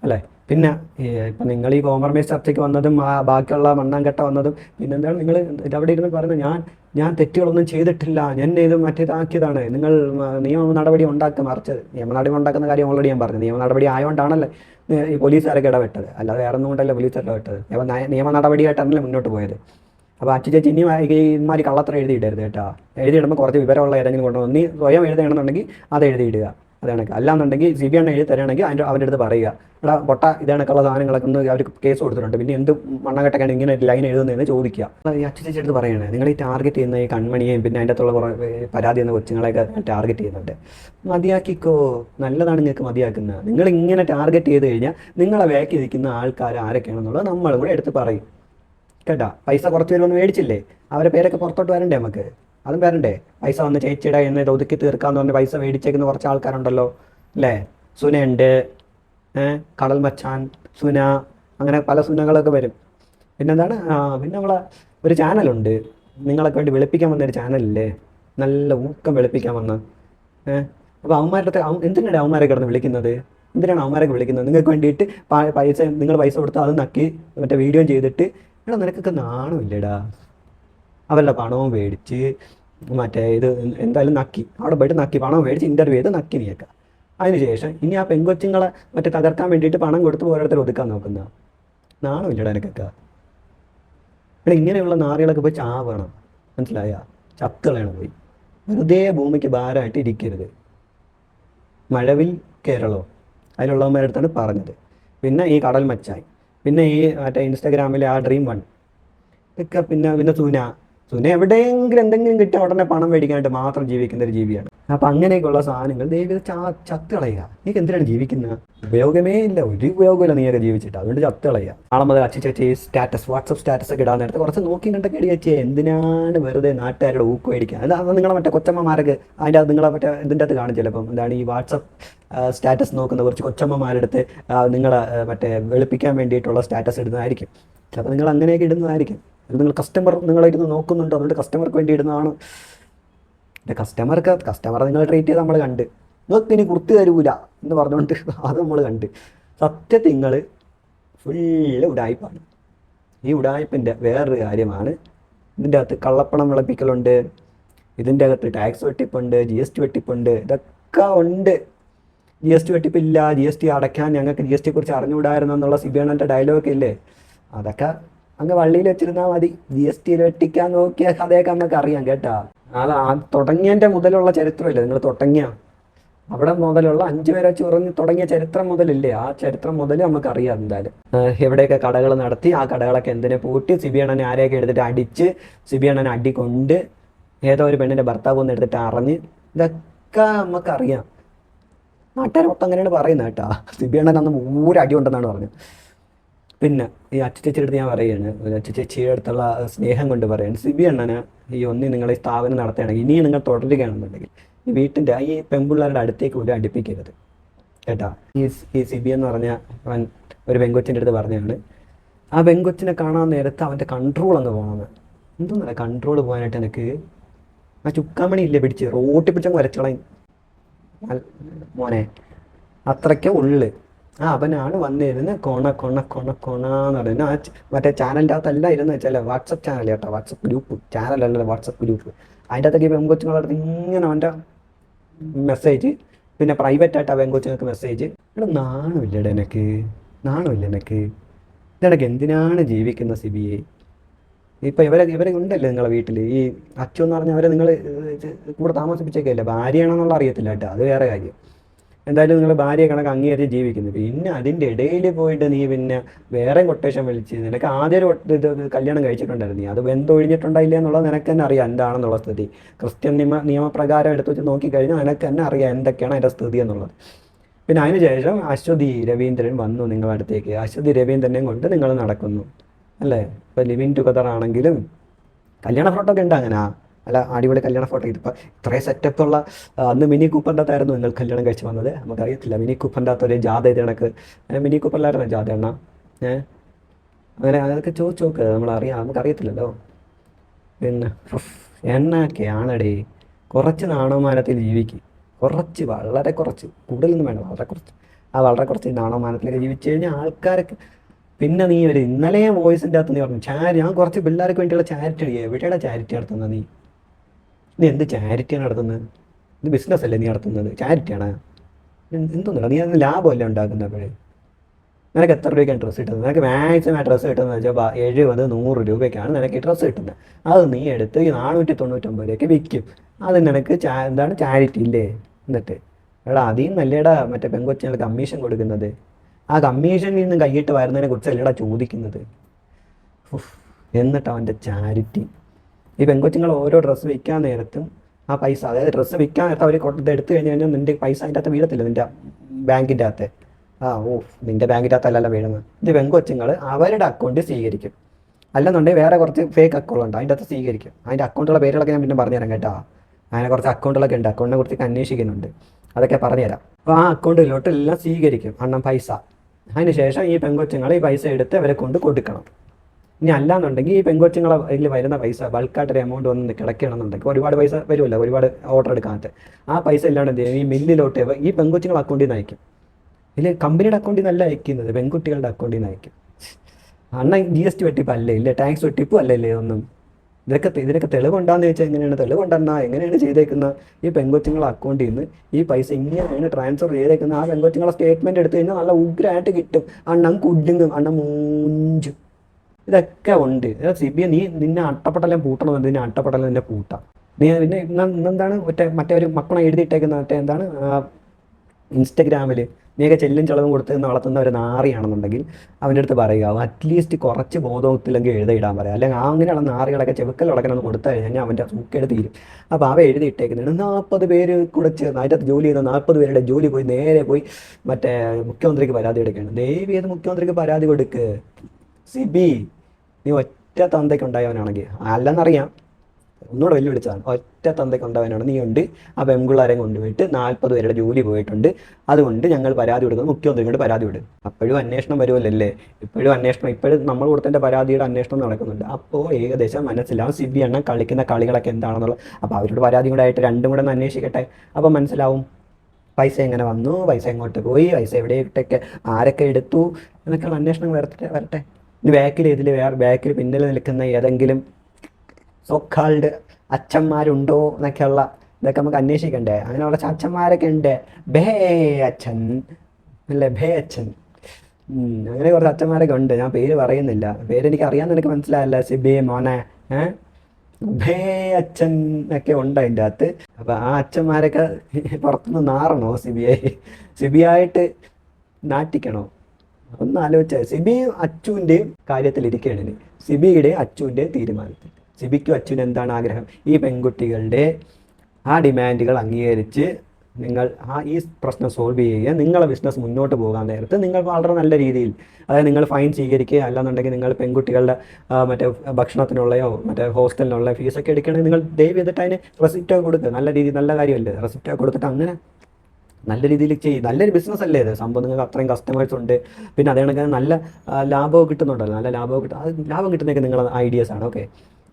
അല്ലേ? പിന്നെ ഇപ്പം നിങ്ങൾ ഈ കോംപ്രമൈസ് ചർച്ചയ്ക്ക് വന്നതും ആ ബാക്കിയുള്ള മണ്ണാങ്കട്ട വന്നതും പിന്നെ എന്താണ് നിങ്ങൾ അവിടെ ഇരുന്ന് പറയുന്നത്? ഞാൻ ഞാൻ തെറ്റുകളൊന്നും ചെയ്തിട്ടില്ല. ഞാൻ ഇത് മറ്റേതാക്കിയതാണ്. നിങ്ങൾ നിയമ നടപടി ഉണ്ടാക്കുക മറിച്ചത് നിയമ നടപടി ഉണ്ടാക്കുന്ന കാര്യം ഓൾറെഡി ഞാൻ പറഞ്ഞു. നിയമ നടപടി ആയതുകൊണ്ടാണല്ലേ ഈ പോലീസുകാരൊക്കെ ഇടപെട്ടത്. അല്ലാതെ വേറെ ഒന്നും കൊണ്ടല്ല പോലീസ് ഇടപെട്ടത്. അപ്പോൾ നയ- നിയമ നടപടിയായിട്ടാണല്ലേ മുന്നോട്ട് പോയത്. അപ്പോൾ അച്ഛൻ ചേച്ചി ഇനി ഇമാതിരി കള്ളത്തരം എഴുതിയിടരുത് കേട്ടോ. എഴുതിയിടുമ്പോൾ കുറച്ച് വിവരമുള്ള ഏതെങ്കിലും കൊണ്ടുവന്ന് നീ സ്വയം എഴുതണമെന്നുണ്ടെങ്കിൽ അത് എഴുതിയിടുക. അത് കണക്ക് അല്ലാന്നുണ്ടെങ്കിൽ സി ബി ഐ എഴുതി തരികയാണെങ്കിൽ അതിന്റെ അവന്റെ അടുത്ത് പറയുക. എടാ പൊട്ട ഇത് കണക്കുള്ള സാധനങ്ങളൊക്കെ ഒന്ന് അവർ കേസ് കൊടുത്തിട്ടുണ്ട്. പിന്നെ എന്ത് മണ്ണകട്ടൊക്കെയാണ് ഇങ്ങനെ ലൈൻ എഴുതുന്നതെന്ന് ചോദിക്കുക. ഈ അച്ഛൻ ചേച്ചി പറയുന്നത് നിങ്ങൾ ഈ ടാർഗറ്റ് ചെയ്യുന്ന ഈ കൺമണിയെയും പിന്നെ അതിന്റെ അകത്തുള്ള കുറേ പരാതി എന്ന കൊച്ചുങ്ങളെയൊക്കെ ടാർഗറ്റ് ചെയ്യുന്നുണ്ട്. മതിയാക്കിക്കോ നല്ലതാണ് നിങ്ങൾക്ക് മതിയാക്കുന്നത് നിങ്ങൾ ഇങ്ങനെ ടാർഗറ്റ് ചെയ്ത് കഴിഞ്ഞാൽ നിങ്ങളെ വേക്കി നിൽക്കുന്ന ആൾക്കാർ ആരൊക്കെയാണെന്നുള്ളത് നമ്മളും കൂടെ എടുത്ത് പറയും. കേട്ടാ പൈസ കുറച്ച് പേര് വന്ന് മേടിച്ചില്ലേ? അവരെ പേരൊക്കെ പുറത്തോട്ട് വരണ്ടേ നമുക്ക്? അതും വരണ്ടേ പൈസ വന്ന് ചേച്ചിയുടെ എന്ന് ഒതുക്കി തീർക്കാന്ന് പറഞ്ഞ് പൈസ മേടിച്ചേക്കുന്ന കുറച്ച് ആൾക്കാരുണ്ടല്ലോ അല്ലേ സുനയുണ്ട് കടൽ മച്ചാൻ സുന അങ്ങനെ പല സുനകളൊക്കെ വരും. പിന്നെന്താണ്? പിന്നെ നമ്മളെ ഒരു ചാനലുണ്ട്. നിങ്ങളൊക്കെ വേണ്ടി വെളുപ്പിക്കാൻ വന്ന ഒരു ചാനലില്ലേ? നല്ല ഊക്കം വെളുപ്പിക്കാൻ വന്ന ഏഹ് അപ്പോൾ അവന്മാരുടെ എന്തിനാണ് അവന്മാരെ കിടന്ന് വിളിക്കുന്നത്? എന്തിനാണ് അവന്മാരൊക്കെ വിളിക്കുന്നത്? നിങ്ങൾക്ക് വേണ്ടിയിട്ട് പൈസ നിങ്ങൾ പൈസ കൊടുത്ത് അത് നക്കി മറ്റേ വീഡിയോ ചെയ്തിട്ട് എടാ നിനക്കൊക്കെ നാണമില്ലടാ. അവരുടെ പണവും മേടിച്ച് മറ്റേ ഇത് എന്തായാലും നക്കി. അവിടെ പോയിട്ട് നക്കി പണം മേടിച്ച് ഇന്റർവ്യൂ ചെയ്ത് നക്കി നീക്കുക അതിനുശേഷം ഇനി ആ പെങ്കൊച്ചുങ്ങളെ മറ്റേ തകർക്കാൻ വേണ്ടിയിട്ട് പണം കൊടുത്ത് ഓരോരുത്തർ ഒതുക്കാൻ നോക്കുന്ന. നാണമില്ലടാ എനിക്കൊക്കെ? എടാ ഇങ്ങനെയുള്ള നാറികളൊക്കെ പോയി ചാവണം. മനസ്സിലായ? ചത്തുകളാണ് പോയി. വെറുതെ ഭൂമിക്ക് ഭാരമായിട്ട് ഇരിക്കരുത്. മഴവിൽ കേരളോ അതിലുള്ളവന്മാരുടെ അടുത്താണ് പറഞ്ഞത്. പിന്നെ ഈ കടൽ മച്ചായി. പിന്നെ ഈ മറ്റേ ഇൻസ്റ്റാഗ്രാമിലെ ആ ഡ്രീം വൺ ഇതൊക്കെ പിന്നെ പിന്നെ സുന. സുന എവിടെയെങ്കിലും എന്തെങ്കിലും കിട്ടിയ ഉടനെ പണം മേടിക്കാനായിട്ട് മാത്രം ജീവിക്കുന്ന ഒരു ജീവിയാണ്. അപ്പൊ അങ്ങനെയൊക്കെയുള്ള സാധനങ്ങൾ ദൈവം ചാ ചത്ത് കളയുക. നീക്ക് എന്തിനാണ് ജീവിക്കുന്നത് ഉപയോഗമേ ഇല്ല. ഒരു ഉപയോഗമില്ല നീയൊക്കെ ജീവിച്ചിട്ട്. അതുകൊണ്ട് ചത്ത് കളയുക. നാളെ മുതൽ അച്ഛൻ ചേച്ചി സ്റ്റാറ്റസ് വാട്സപ്പ് സ്റ്റാറ്റസ് ഒക്കെ ഇടാൻ നേരത്തെ കുറച്ച് നോക്കി കണ്ടൊക്കെ ഇടിയ ചേച്ചി. എന്തിനാണ് വെറുതെ നാട്ടുകാരുടെ ഊക്ക് മേടിക്കുക? അത് നിങ്ങളെ മറ്റേ കൊച്ചമ്മമാർക്ക് അതിന്റെ അത് നിങ്ങളെ മറ്റേ ഇതിന്റെ അകത്ത് കാണും ചിലപ്പം. എന്താണ് ഈ വാട്സപ്പ് സ്റ്റാറ്റസ് നോക്കുന്ന കുറച്ച് കൊച്ചമ്മമാരെടുത്ത് നിങ്ങളെ മറ്റേ വെളുപ്പിക്കാൻ വേണ്ടിയിട്ടുള്ള സ്റ്റാറ്റസ് ഇടുന്നതായിരിക്കും. ചിലപ്പോൾ നിങ്ങൾ അങ്ങനെയൊക്കെ ഇടുന്നതായിരിക്കും. അത് നിങ്ങൾ കസ്റ്റമർ നിങ്ങളിരുന്ന് നോക്കുന്നുണ്ട്? അതുകൊണ്ട് കസ്റ്റമർക്ക് വേണ്ടി ഇടുന്നതാണ് എന്റെ കസ്റ്റമർക്ക് കസ്റ്റമറെ നിങ്ങൾ ട്രീറ്റ് ചെയ്ത് നമ്മൾ കണ്ട്. നിങ്ങൾക്ക് ഇനി കുർത്തി തരൂല എന്ന് പറഞ്ഞുകൊണ്ട് അത് നമ്മൾ കണ്ട്. സത്യത്തിൽ നിങ്ങൾ ഫുള്ള് ഉടായ്പാണ്. ഈ ഉടായ്പിന്റെ വേറൊരു കാര്യമാണ്. ഇതിന്റെ അകത്ത് കള്ളപ്പണം വിളപ്പിക്കലുണ്ട്. ഇതിന്റെ അകത്ത് ടാക്സ് വെട്ടിപ്പുണ്ട് ജി എസ് ടി വെട്ടിപ്പുണ്ട്. ഇതൊക്കെ ഉണ്ട്. ജി എസ് ടി വെട്ടിപ്പില്ല. ജി എസ് ടി അടയ്ക്കാൻ ഞങ്ങൾക്ക് ജി എസ് ടിയെക്കുറിച്ച് അറിഞ്ഞുകൂടായിരുന്നു എന്നുള്ള സിബിയണ്ണന്റെ ഡയലോഗ് ഇല്ലേ? അതൊക്കെ അങ്ങ് വള്ളിയിൽ വെച്ചിരുന്നാൽ മതി. ജി എസ് ടി വെട്ടിക്കാൻ നോക്കിയ കഥയൊക്കെ നമുക്ക് അറിയാം കേട്ടാ. അത് തുടങ്ങിയതിന്റെ മുതലുള്ള ചരിത്രമില്ല? നിങ്ങൾ തുടങ്ങിയ. അവിടെ മുതലുള്ള അഞ്ചു പേരെ വെച്ച് പറഞ്ഞ് തുടങ്ങിയ ചരിത്രം മുതലില്ലേ? ആ ചരിത്രം മുതൽ നമുക്ക് അറിയാം എന്തായാലും. എവിടെയൊക്കെ കടകൾ നടത്തി ആ കടകളൊക്കെ എന്തിനെ പൂട്ടി? സിബിയണ്ണനെ ആരെയൊക്കെ എടുത്തിട്ട് അടിച്ച് സിബിയണ്ണനെ അണ്ണനെ കൊണ്ട് ഏതോ ഒരു പെണ്ണിന്റെ ഭർത്താവ് ഒന്ന് എടുത്തിട്ട് അറിഞ്ഞ്. ഇതൊക്കെ നമുക്കറിയാം. നാട്ടുകാർ മൊത്തം അങ്ങനെയാണ് പറയുന്നത് കേട്ടോ. സിബിയണ്ണൻ അന്ന് ഊരടി ഉണ്ടെന്നാണ് പറഞ്ഞത്. പിന്നെ ഈ അച്ചച്ചേച്ചിയുടെ അടുത്ത് ഞാൻ പറയുകയാണ് ഒരു അച്ചുചേച്ചിയുടെ അടുത്തുള്ള സ്നേഹം കൊണ്ട് പറയാണ് സിബി അണ്ണന് ഈ ഒന്നി നിങ്ങൾ ഈ സ്ഥാപനം നടത്തുകയാണെങ്കിൽ ഇനിയും നിങ്ങൾ തുടരുകയാണെന്നുണ്ടെങ്കിൽ ഈ വീട്ടിന്റെ ഈ പെൺപിള്ളേരുടെ അടുത്തേക്ക് പോലും അടുപ്പിക്കരുത്. കേട്ടാ? ഈ ഈ സിബി എന്ന് പറഞ്ഞ അവൻ ഒരു പെങ്കൊച്ചിന്റെ അടുത്ത് പറഞ്ഞാണ് ആ പെങ്കൊച്ചിനെ കാണാൻ നേരത്ത് അവന്റെ കൺട്രോൾ അങ്ങ് പോകണമെന്ന് എന്തോന്നല്ല കൺട്രോൾ പോകാനായിട്ട് എനിക്ക് ആ ചുക്കാമണി ഇല്ലേ പിടിച്ച് റോട്ടി പിടിച്ചങ്ങ് വരച്ചോളാം മോനെ അത്രയ്ക്ക് ഉള്ളു. ആ അവനാണ് വന്നിരുന്ന് കൊണ കൊണ കൊണ കൊണ എന്ന് പറയുന്നത്. ആ മറ്റേ ചാനലിന്റെ അകത്തല്ല ഇരുന്ന് വെച്ചാൽ വാട്സപ്പ് ചാനൽ കേട്ടോ വാട്സപ്പ് ഗ്രൂപ്പ് ചാനലല്ല വാട്സപ്പ് ഗ്രൂപ്പ് അതിന്റെ അകത്തൊക്കെ പെങ്കൊച്ചുങ്ങളുടെ അടുത്ത് ഇങ്ങനെ അവന്റെ മെസ്സേജ് പിന്നെ പ്രൈവറ്റ് ആയിട്ട് ആ പെങ്കൊച്ചുങ്ങൾക്ക് മെസ്സേജ് ഇവിടെ നാണമില്ലടെ എനിക്ക്. നാണമില്ല എനിക്ക്. ഇതെനക്ക് എന്തിനാണ് ജീവിക്കുന്ന സിബിയെ? ഇപ്പം ഇവരെ ഇവരെ ഉണ്ടല്ലോ നിങ്ങളെ വീട്ടിൽ ഈ അച്ഛൻ എന്ന് പറഞ്ഞാൽ അവരെ നിങ്ങൾ കൂടെ താമസിപ്പിച്ചേക്കല്ലേ? ഭാര്യയാണെന്നുള്ള അറിയത്തില്ല കേട്ടോ അത് വേറെ കാര്യം. എന്തായാലും നിങ്ങൾ ഭാര്യയെ കണക്ക് അംഗീകരിച്ച് ജീവിക്കുന്നു. പിന്നെ അതിന്റെ ഇടയിൽ പോയിട്ട് നീ പിന്നെ വേറെ കൊട്ടേഷൻ വിളിച്ച് നിനക്ക് ആദ്യം ഇത് കല്യാണം കഴിച്ചിട്ടുണ്ടായിരുന്നു. നീ അത് ബന്ധമൊഴിഞ്ഞിട്ടുണ്ടായില്ല എന്നുള്ളത് നിനക്ക് തന്നെ അറിയാം എന്താണെന്നുള്ള സ്ഥിതി. ക്രിസ്ത്യൻ നിയമ നിയമപ്രകാരം എടുത്തു വെച്ച് നോക്കിക്കഴിഞ്ഞാൽ നിനക്ക് തന്നെ അറിയാം എന്തൊക്കെയാണ് അതിന്റെ സ്ഥിതി എന്നുള്ളത്. പിന്നെ അതിനുശേഷം അശ്വതി രവീന്ദ്രൻ വന്നു നിങ്ങളുടെ അടുത്തേക്ക്. അശ്വതി രവീന്ദ്രനെയും കൊണ്ട് നിങ്ങൾ നടക്കുന്നു. അല്ലേ? ഇപ്പം ലിവിങ് ടുഗദർ ആണെങ്കിലും കല്യാണ ഫോട്ടോ ഒക്കെ ഉണ്ട് അങ്ങനെ. അല്ല അടിപൊളി കല്യാണ ഫോട്ടോ. ഇതിപ്പോൾ ഇത്രയും സെറ്റപ്പുള്ള അന്ന് മിനി കൂപ്പറിന്റെ അകത്തായിരുന്നു നിങ്ങൾ കല്യാണം കഴിച്ച് വന്നത്. നമുക്കറിയത്തില്ല മിനി കൂപ്പറിന്റെ അകത്ത് ഒരു ജാഥ ഇത് കണക്ക്. മിനി കൂപ്പറിലായിരുന്നു ജാഥ എണ്ണ ഏഹ് അങ്ങനെ അതൊക്കെ ചോദിച്ചു നോക്ക് നമ്മളറിയാം നമുക്കറിയത്തില്ലല്ലോ. പിന്നെ ഉഫ്, എന്നൊക്കെയാണടേ? കുറച്ച് നാണവമാനത്തിൽ ജീവിക്കും. കുറച്ച് വളരെ കുറച്ച്. കൂടുതലൊന്നും വേണം വളരെ കുറച്ച്. ആ വളരെ കുറച്ച് നാണവമാനത്തിലൊക്കെ ജീവിച്ചു കഴിഞ്ഞാൽ ആൾക്കാരൊക്കെ പിന്നെ നീ ഒരു ഇന്നലെ വോയിസിന്റെ അകത്ത് നീ പറഞ്ഞു ചാരി ഞാൻ കുറച്ച് പിള്ളേർക്ക് വേണ്ടിയുള്ള ചാരിറ്റി എവിടെയാണ് ചാരിറ്റി നടത്തുന്നത് നീ? നീ എന്ത് ചാരിറ്റിയാണ് നടത്തുന്നത്? ഇത് ബിസിനസ് അല്ലേ നീ നടത്തുന്നത്? ചാരിറ്റിയാണ്? എന്തോന്നില്ല നീ അതിന് ലാഭമല്ലേ ഉണ്ടാക്കുന്നത് അപ്പോഴേ? നിനക്ക് എത്ര രൂപയ്ക്കാണ് ഡ്രസ്സ് കിട്ടുന്നത്? നിനക്ക് മാക്സിമം ഡ്രസ്സ് കിട്ടുന്നത് വെച്ചാൽ എഴുപത് നൂറ് രൂപയ്ക്കാണ് നിനക്ക് ഈ ഡ്രസ്സ് കിട്ടുന്നത്. അത് നീ എടുത്ത് ഈ നാനൂറ്റി തൊണ്ണൂറ്റൊമ്പത് രൂപയ്ക്ക് വിൽക്കും. അത് നിനക്ക് ചാ എന്താണ് ചാരിറ്റി ഇല്ലേ? എന്നിട്ട്. എടാ അതിൽ നല്ലേടാ മറ്റേ പെങ്കൊച്ചിന് കമ്മീഷൻ കൊടുക്കുന്നത്. ആ കമ്മീഷനിൽ നിന്ന് കൈയിട്ട് വരുന്നതിനെ കുറിച്ച് അല്ലേടാ ചോദിക്കുന്നത്. എന്നിട്ട് അവന്റെ ചാരിറ്റി ഈ പെങ്കൊച്ചുങ്ങൾ ഓരോ ഡ്രസ്സ് വിൽക്കാൻ നേരത്തും ആ പൈസ അതായത് ഡ്രസ്സ് വിൽക്കാൻ നേരത്തെ അവർ കൊടുത്ത് എടുത്തു കഴിഞ്ഞ് കഴിഞ്ഞാൽ നിന്റെ പൈസ അതിന്റെ അകത്ത് വീഴത്തില്ല നിന്റെ ബാങ്കിന്റെ അകത്ത്. ആ ഓ നിന്റെ ബാങ്കിന്റെ അകത്തല്ലല്ലോ വീഴുന്നത്. ഇത് പെങ്കൊച്ചുങ്ങൾ അവരുടെ അക്കൗണ്ട് സ്വീകരിക്കും. അല്ലെന്നുണ്ടെങ്കിൽ വേറെ കുറച്ച് ഫേക്ക് അക്കൗണ്ട് ഉണ്ട് അതിന്റെ അകത്ത് സ്വീകരിക്കും. അതിന്റെ അക്കൗണ്ടുള്ള പേരുകളൊക്കെ ഞാൻ പിന്നെ പറഞ്ഞുതരാം കേട്ടോ. അങ്ങനെ കുറച്ച് അക്കൗണ്ടുകളൊക്കെ ഉണ്ട് അക്കൗണ്ടിനെ കുറിച്ച് അന്വേഷിക്കുന്നുണ്ട്. അതൊക്കെ പറഞ്ഞുതരാം. അപ്പോൾ ആ അക്കൗണ്ടിലോട്ട് എല്ലാം സ്വീകരിക്കും അണ്ണം പൈസ. അതിന് ശേഷം ഈ പെങ്കൊച്ചുങ്ങൾ ഈ പൈസ എടുത്ത് അവരെ കൊണ്ട് കൊടുക്കണം. ഇനി അല്ലാന്നുണ്ടെങ്കിൽ ഈ പെങ്കൊച്ചുങ്ങളെ ഇതിൽ വരുന്ന പൈസ ബൾക്കായിട്ടൊരു എമൗണ്ട് വന്ന് കിടക്കണമെന്നുണ്ടെങ്കിൽ ഒരുപാട് പൈസ വരുമല്ലോ ഒരുപാട് ഓർഡർ എടുക്കാനായിട്ട്. ആ പൈസ ഇല്ലാണ്ട് എന്ത് ചെയ്യും? ഈ മില്ലിലോട്ട് ഈ പെങ്കൊച്ചുങ്ങളെ അക്കൗണ്ടിൽ നിന്ന് അയക്കും ഇതിൽ കമ്പനിയുടെ അക്കൗണ്ടിൽ നിന്നല്ല അയക്കുന്നത് പെൺകുട്ടികളുടെ അക്കൗണ്ടിൽ നിന്ന് അയക്കും അണ്ണ ജി എസ് ടി വെട്ടിപ്പ് അല്ലേ? ഇല്ല? ടാക്സ് വെട്ടിപ്പും അല്ലല്ലേ ഒന്നും. ഇതൊക്കെ ഇതിനൊക്കെ തെളിവുണ്ടാന്ന് ചോദിച്ചാൽ എങ്ങനെയാണ്? തെളിവുണ്ടെന്നാ? എങ്ങനെയാണ് ചെയ്തേക്കുന്നത് ഈ പെങ്കൊച്ചുങ്ങളെ അക്കൗണ്ടിൽ നിന്ന് ഈ പൈസ ഇങ്ങനെയാണ് ട്രാൻസ്ഫർ ചെയ്തേക്കുന്നത് ആ പെങ്കൊച്ചുങ്ങളെ സ്റ്റേറ്റ്മെന്റ് എടുത്തു കഴിഞ്ഞാൽ നല്ല ഉഗ്രായിട്ട് കിട്ടും. അണ്ണം കുടുങ്ങും. അണ്ണം മൂഞ്ചും. ഇതൊക്കെ ഉണ്ട്. സി ബി നീ നിന്നെ അട്ടപ്പെട്ടെല്ലാം പൂട്ടണം നിന്നെ അട്ടപ്പെട്ടെല്ലാം നിന്നെ പൂട്ടാം? നീ പിന്നെ ഇന്ന് ഇന്നെന്താണ് മറ്റേ മറ്റേ ഒരു മക്കളെ എഴുതിയിട്ടേക്കുന്ന മറ്റേ എന്താണ് ഇൻസ്റ്റഗ്രാമിൽ നീയൊക്കെ ചെല്ലും ചെളവും കൊടുത്ത് നടത്തുന്ന ഒരു നാറിയാണെന്നുണ്ടെങ്കിൽ അവന്റെ അടുത്ത് പറയുക അറ്റ്ലീസ്റ്റ് കുറച്ച് ബോധത്തിലെങ്കിൽ എഴുതിയിടാൻ പറയാം. അല്ലെങ്കിൽ അങ്ങനെയുള്ള നാറികളൊക്കെ ചെവുക്കൽ ഉടക്കണമെന്ന് കൊടുത്തു കഴിഞ്ഞാൽ അവന്റെ സൂക്കേട് തീരും. അപ്പോൾ അവ എഴുതിയിട്ടേക്കുന്നുണ്ട് നാൽപ്പത് പേര് കൂടെ ചേർന്ന് അതിന്റെ ജോലി ചെയ്യുന്ന നാൽപ്പത് പേരുടെ ജോലി പോയി നേരെ പോയി മറ്റേ മുഖ്യമന്ത്രിക്ക് പരാതി എടുക്കുകയാണ് ദയവ് ചെയ്ത് മുഖ്യമന്ത്രിക്ക് പരാതി കൊടുക്ക്? സിബി. നീ ഒറ്റ തന്തയ്ക്ക് ഉണ്ടായവനാണെങ്കിൽ അല്ലെന്നറിയാം. ഒന്നുകൂടെ വെല്ലുവിളിച്ചതാണ്. ഒറ്റ തന്തയ്ക്ക് ഉണ്ടാവാനാണ് നീ ഉണ്ട്. ആ പെൺകുള്ളാരെ കൊണ്ടുപോയിട്ട് നാൽപ്പത് പേരുടെ ജോലി പോയിട്ടുണ്ട്. അതുകൊണ്ട് ഞങ്ങൾ പരാതി കൊടുക്കുന്നത് മുഖ്യമന്ത്രിയോട് പരാതി വിടും. അപ്പോഴും അന്വേഷണം വരുമല്ലേ ഇപ്പോഴും അന്വേഷണം ഇപ്പോഴും നമ്മൾ കൊടുത്തതിന്റെ പരാതിയുടെ അന്വേഷണം നടക്കുന്നുണ്ട്. അപ്പോൾ ഏകദേശം മനസ്സിലാവും സി ബി എണ്ണം കളിക്കുന്ന കളികളൊക്കെ എന്താണെന്നുള്ളത് അപ്പോൾ അവരോട് പരാതി കൂടെ ആയിട്ട് രണ്ടും കൂടെ ഒന്ന് അന്വേഷിക്കട്ടെ. അപ്പോൾ മനസ്സിലാവും പൈസ എങ്ങനെ വന്നു? പൈസ എങ്ങോട്ട് പോയി? പൈസ എവിടെയൊക്കെ? ആരൊക്കെ എടുത്തു? എന്നൊക്കെയുള്ള അന്വേഷണം വരട്ടെ വരട്ടെ. ഇനി ബാക്കിൽ ഇതിൽ വേറെ ബാക്കിൽ പിന്നിൽ നിൽക്കുന്ന ഏതെങ്കിലും സോക്കാൾഡ് അച്ഛന്മാരുണ്ടോ എന്നൊക്കെയുള്ള ഇതൊക്കെ നമുക്ക് അന്വേഷിക്കണ്ടേ? അങ്ങനെ കുറച്ച് അച്ഛന്മാരൊക്കെ ഉണ്ട്. ബേ അച്ഛൻ. അല്ലേ? ബേ അച്ഛൻ. അങ്ങനെ കുറച്ച് അച്ഛന്മാരൊക്കെ ഉണ്ട്. ഞാൻ പേര് പറയുന്നില്ല. പേര് എനിക്ക് അറിയാമെന്ന് എനിക്ക് മനസ്സിലായല്ല. സിബി മോനെ ബേ അച്ഛൻ ഒക്കെ ഉണ്ട് അതിന്റെ അകത്ത്. അപ്പം ആ അച്ഛന്മാരൊക്കെ പുറത്തുനിന്ന് നാറണോ സിബിയായി സിബിയായിട്ട് നാട്ടിക്കണോ ഒന്ന് ആലോചിച്ച സിബി അച്ചുവിന്റെയും കാര്യത്തിൽ ഇരിക്കുകയാണ് ഇനി. സിബിയുടെയും അച്ചുവിന്റെയും തീരുമാനത്തിൽ. സിബിക്കും അച്ചുവിനും എന്താണ് ആഗ്രഹം? ഈ പെൺകുട്ടികളുടെ ആ ഡിമാൻഡുകൾ അംഗീകരിച്ച് നിങ്ങൾ ആ ഈ പ്രശ്നം സോൾവ് ചെയ്യുക. നിങ്ങളെ ബിസിനസ് മുന്നോട്ട് പോകാൻ നേരത്ത് നിങ്ങൾ വളരെ നല്ല രീതിയിൽ അതായത് നിങ്ങൾ ഫൈൻ സ്വീകരിക്കുക അല്ലാന്നുണ്ടെങ്കിൽ നിങ്ങൾ പെൺകുട്ടികളുടെ മറ്റേ ഭക്ഷണത്തിനുള്ളയോ മറ്റേ ഹോസ്റ്റലിനുള്ള ഫീസൊക്കെ എടുക്കണമെങ്കിൽ നിങ്ങൾ ദയവ് ചെയ്തിട്ട് അതിന് റെസിപ്റ്റ് കൊടുക്കുക നല്ല രീതിയിൽ നല്ല കാര്യമല്ലേ? റെസിപ്റ്റ് കൊടുത്തിട്ട് അങ്ങനെ നല്ല രീതിയിൽ ചെയ്യും നല്ലൊരു ബിസിനസ് അല്ലേ ഇത്? സംഭവം നിങ്ങൾക്ക് അത്രയും കസ്റ്റമേഴ്സ് ഉണ്ട്. പിന്നെ അതേ നല്ല ലാഭമൊക്കെ ലാഭവും കിട്ടുന്നുണ്ടല്ലോ. നല്ല ലാഭവും കിട്ടും ലാഭം കിട്ടുന്നതൊക്കെ നിങ്ങളുടെ ഐഡിയാസ് ആണ്. ഓക്കെ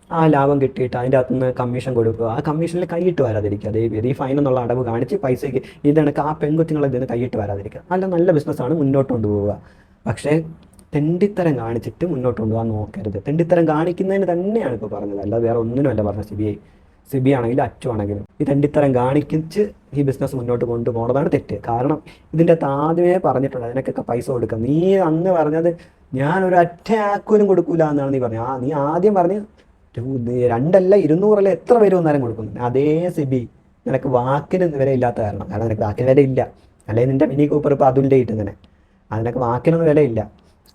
ആ ലാഭം കിട്ടിയിട്ട് അതിന്റെ അകത്ത് നിന്ന് കമ്മീഷൻ കൊടുക്കുക. ആ കമ്മീഷനിൽ കൈയിട്ട് വരാതിരിക്കുക. അതേ ചെയ്ത് ഈ ഫൈൻ എന്നുള്ള അടവ് കാണിച്ച് പൈസയ്ക്ക് ഇതണക്ക് ആ പെൺകുച്ചുങ്ങളെ ഇതിന് കൈയിട്ട് വരാതിരിക്കുക. നല്ല നല്ല ബിസിനസ്സാണ് മുന്നോട്ട് കൊണ്ടുപോവുക. പക്ഷേ തെണ്ടിത്തരം കാണിച്ചിട്ട് മുന്നോട്ട് കൊണ്ടുപോകാൻ നോക്കരുത്. തെണ്ടിത്തരം കാണിക്കുന്നതിന് തന്നെയാണ് ഇപ്പോൾ പറഞ്ഞത്. അല്ലാതെ വേറെ ഒന്നിനും അല്ല പറഞ്ഞത്. C B I C B ആണെങ്കിലും അച്ചു ആണെങ്കിലും ഈ തെണ്ടിത്തരം കാണിക്കിച്ച് ഈ ബിസിനസ് മുന്നോട്ട് കൊണ്ടുപോകുന്നതാണ് തെറ്റ്. കാരണം ഇതിന്റെ അകത്ത് പറഞ്ഞിട്ടുണ്ട് അതിനൊക്കെ പൈസ കൊടുക്കാം. നീ അന്ന് പറഞ്ഞത് ഞാൻ ഒരു അറ്റ ആക്കുവലും കൊടുക്കൂല എന്നാണ് നീ പറഞ്ഞത്. ആ നീ ആദ്യം പറഞ്ഞ് രണ്ടല്ല ഇരുന്നൂറല്ല എത്ര പേര് വന്നാലും കൊടുക്കുന്നു. അതേ സിബി നിനക്ക് വാക്കിന് വരെ ഇല്ലാത്ത കാരണം. കാരണം നിനക്ക് വാക്കിന് വില ഇല്ല. അല്ലെങ്കിൽ നിന്റെ മിനി കൂപ്പർ ഇപ്പോൾ അതുലിന്റെ കിട്ടുന്നതിനെ അതിനൊക്കെ വാക്കിനൊന്നും വിലയില്ല